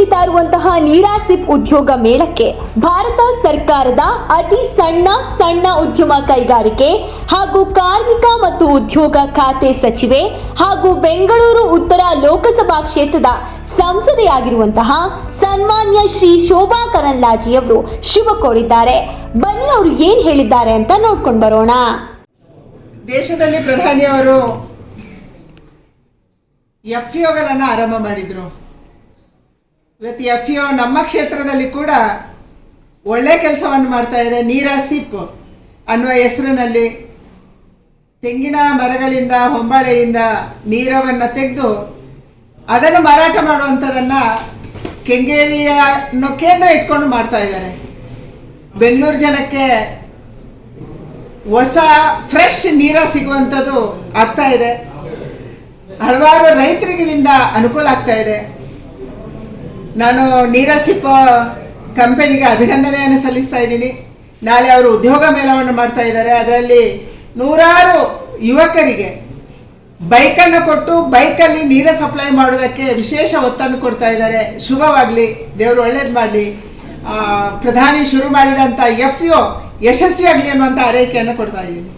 ನಡೀತಾ ನೀರಾಸಿಪ್ ಉದ್ಯೋಗ ಮೇಳಕ್ಕೆ ಭಾರತ ಸರ್ಕಾರದ ಅತಿ ಸಣ್ಣ ಸಣ್ಣ ಉದ್ಯಮ ಕೈಗಾರಿಕೆ ಹಾಗೂ ಕಾರ್ಮಿಕ ಮತ್ತು ಉದ್ಯೋಗ ಖಾತೆ ಸಚಿವೆ ಹಾಗೂ ಬೆಂಗಳೂರು ಉತ್ತರ ಲೋಕಸಭಾ ಕ್ಷೇತ್ರದ ಸಂಸದೆಯಾಗಿರುವಂತಹ ಸನ್ಮಾನ್ಯ ಶ್ರೀ ಶೋಭಾ ಕರಂದ್ಲಾಜೆಯವರು ಶುಭ ಕೋರಿದ್ದಾರೆ. ಬನ್ನಿ ಅವರು ಏನ್ ಹೇಳಿದ್ದಾರೆ ಅಂತ ನೋಡ್ಕೊಂಡು ಬರೋಣ. ದೇಶದಲ್ಲಿ ಪ್ರಧಾನಿಯವರು ಎಫ್ಗಳನ್ನು ಆರಂಭ ಮಾಡಿದರು. ಇವತ್ತು ಎಫ್ ನಮ್ಮ ಕ್ಷೇತ್ರದಲ್ಲಿ ಕೂಡ ಒಳ್ಳೆ ಕೆಲಸವನ್ನು ಮಾಡ್ತಾ ಇದೆ. ನೀರಾ ಸಿಪ್ ಅನ್ನುವ ಹೆಸರಿನಲ್ಲಿ ತೆಂಗಿನ ಮರಗಳಿಂದ, ಹೊಂಬಾಳೆಯಿಂದ ನೀರವನ್ನು ತೆಗೆದು ಅದನ್ನು ಮಾರಾಟ ಮಾಡುವಂಥದ್ದನ್ನು ಕೆಂಗೇರಿಯ ಅನ್ನೋ ಕೇಂದ್ರ ಇಟ್ಕೊಂಡು ಮಾಡ್ತಾ ಇದ್ದಾರೆ. ಬೆಂಗಳೂರು ಜನಕ್ಕೆ ಹೊಸ ಫ್ರೆಶ್ ನೀರ ಸಿಗುವಂಥದ್ದು ಆಗ್ತಾ ಇದೆ. ಹಲವಾರು ರೈತರಿಗಿನಿಂದ ಅನುಕೂಲ ಆಗ್ತಾ ಇದೆ. ನಾನು ನೀರಸಿಪ್ಪ ಕಂಪನಿಗೆ ಅಭಿನಂದನೆಯನ್ನು ಸಲ್ಲಿಸ್ತಾ ಇದ್ದೀನಿ. ನಾಳೆ ಅವರು ಉದ್ಯೋಗ ಮೇಳವನ್ನು ಮಾಡ್ತಾ ಇದ್ದಾರೆ. ಅದರಲ್ಲಿ ನೂರಾರು ಯುವಕರಿಗೆ ಬೈಕನ್ನು ಕೊಟ್ಟು ಬೈಕಲ್ಲಿ ನೀರ ಸಪ್ಲೈ ಮಾಡೋದಕ್ಕೆ ವಿಶೇಷ ಒತ್ತನ್ನು ಕೊಡ್ತಾ ಇದ್ದಾರೆ. ಶುಭವಾಗಲಿ, ದೇವರು ಒಳ್ಳೇದು ಮಾಡಲಿ. ಪ್ರಧಾನಿ ಶುರು ಮಾಡಿದಂಥ ಎಫ್ ಯು ಯಶಸ್ವಿಯಾಗಲಿ ಅನ್ನುವಂಥ ಆರೈಕೆಯನ್ನು ಕೊಡ್ತಾ ಇದ್ದೀನಿ.